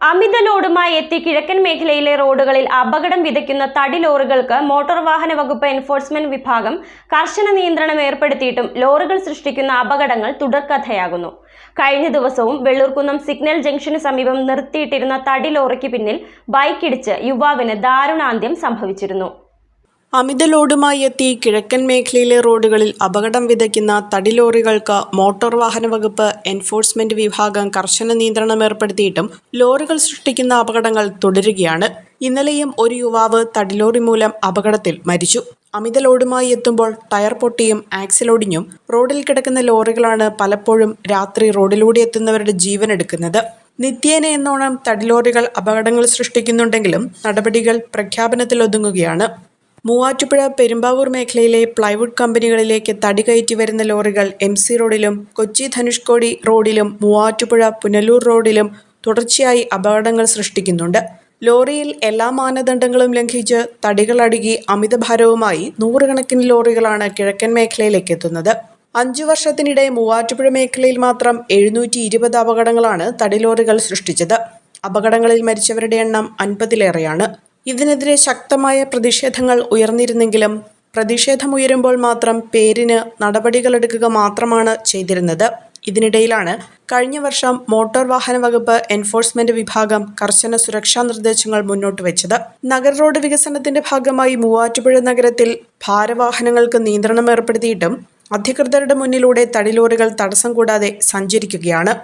അമിത ലോഡുമായി എത്തി കിഴക്കൻ മേഖലയിലെ റോഡുകളിൽ അപകടം വിതയ്ക്കുന്ന തടി ലോറികൾക്ക് മോട്ടോർ വാഹന വകുപ്പ് എൻഫോഴ്സ്മെന്റ് വിഭാഗം കർശന നിയന്ത്രണം ഏർപ്പെടുത്തിയിട്ടും ലോറികൾ സൃഷ്ടിക്കുന്ന അപകടങ്ങൾ തുടർക്കഥയാകുന്നു. കഴിഞ്ഞ ദിവസവും വെള്ളൂർക്കുന്നം സിഗ്നൽ ജംഗ്ഷന് സമീപം നിർത്തിയിട്ടിരുന്ന തടി ലോറിക്ക് പിന്നിൽ ബൈക്കിടിച്ച് യുവാവിന് ദാരുണാന്ത്യം സംഭവിച്ചിരുന്നു. അമിത ലോഡുമായി എത്തി കിഴക്കൻ മേഖലയിലെ റോഡുകളിൽ അപകടം വിതയ്ക്കുന്ന തടി ലോറികൾക്ക് മോട്ടോർ വാഹന വകുപ്പ് എൻഫോഴ്സ്മെന്റ് വിഭാഗം കർശന നിയന്ത്രണം ഏർപ്പെടുത്തിയിട്ടും ലോറികൾ സൃഷ്ടിക്കുന്ന അപകടങ്ങൾ തുടരുകയാണ്. ഇന്നലെയും ഒരു യുവാവ് തടിലോറി മൂലം അപകടത്തിൽ മരിച്ചു. അമിത ലോഡുമായി എത്തുമ്പോൾ ടയർ പൊട്ടിയും ആക്സിലോടിഞ്ഞും റോഡിൽ കിടക്കുന്ന ലോറികളാണ് പലപ്പോഴും രാത്രി റോഡിലൂടെ എത്തുന്നവരുടെ ജീവൻ എടുക്കുന്നത്. നിത്യേന എന്നോണം തടിലോറികൾ അപകടങ്ങൾ സൃഷ്ടിക്കുന്നുണ്ടെങ്കിലും നടപടികൾ പ്രഖ്യാപനത്തിലൊതുങ്ങുകയാണ് മൂവാറ്റുപുഴ പെരുമ്പാവൂർ മേഖലയിലെ പ്ലൈവുഡ് കമ്പനികളിലേക്ക് തടി കയറ്റി വരുന്ന ലോറികൾ എം സി റോഡിലും കൊച്ചി ധനുഷ്കോടി റോഡിലും മൂവാറ്റുപുഴ പുനലൂർ റോഡിലും തുടർച്ചയായി അപകടങ്ങൾ സൃഷ്ടിക്കുന്നുണ്ട്. ലോറിയിൽ എല്ലാ മാനദണ്ഡങ്ങളും ലംഘിച്ച് തടികളടുകി അമിത അമിതഭാരവുമായി നൂറുകണക്കിന് ലോറികളാണ് കിഴക്കൻ മേഖലയിലേക്ക് എത്തുന്നത്. അഞ്ചു വർഷത്തിനിടെ മൂവാറ്റുപുഴ മേഖലയിൽ മാത്രം എഴുന്നൂറ്റി ഇരുപത് അപകടങ്ങളാണ് തടിലോറികൾ സൃഷ്ടിച്ചത്. അപകടങ്ങളിൽ മരിച്ചവരുടെ എണ്ണം അൻപതിലേറെയാണ്. ഇതിനെതിരെ ശക്തമായ പ്രതിഷേധങ്ങൾ ഉയർന്നിരുന്നെങ്കിലും പ്രതിഷേധമുയരുമ്പോൾ മാത്രം പേരിന് നടപടികളെടുക്കുക മാത്രമാണ് ചെയ്തിരുന്നത്. ഇതിനിടയിലാണ് കഴിഞ്ഞ വർഷം മോട്ടോർ വാഹന വകുപ്പ് എൻഫോഴ്സ്മെന്റ് വിഭാഗം കർശന സുരക്ഷാ നിർദ്ദേശങ്ങൾ മുന്നോട്ട് വെച്ചത്. നഗര റോഡ് വികസനത്തിന്റെ ഭാഗമായി മൂവാറ്റുപുഴ നഗരത്തിൽ ഭാരവാഹനങ്ങൾക്ക് നിയന്ത്രണം ഏർപ്പെടുത്തിയിട്ടും അധികൃതരുടെ മുന്നിലൂടെ തടിലോറികൾ തടസ്സം കൂടാതെ സഞ്ചരിക്കുകയാണ്.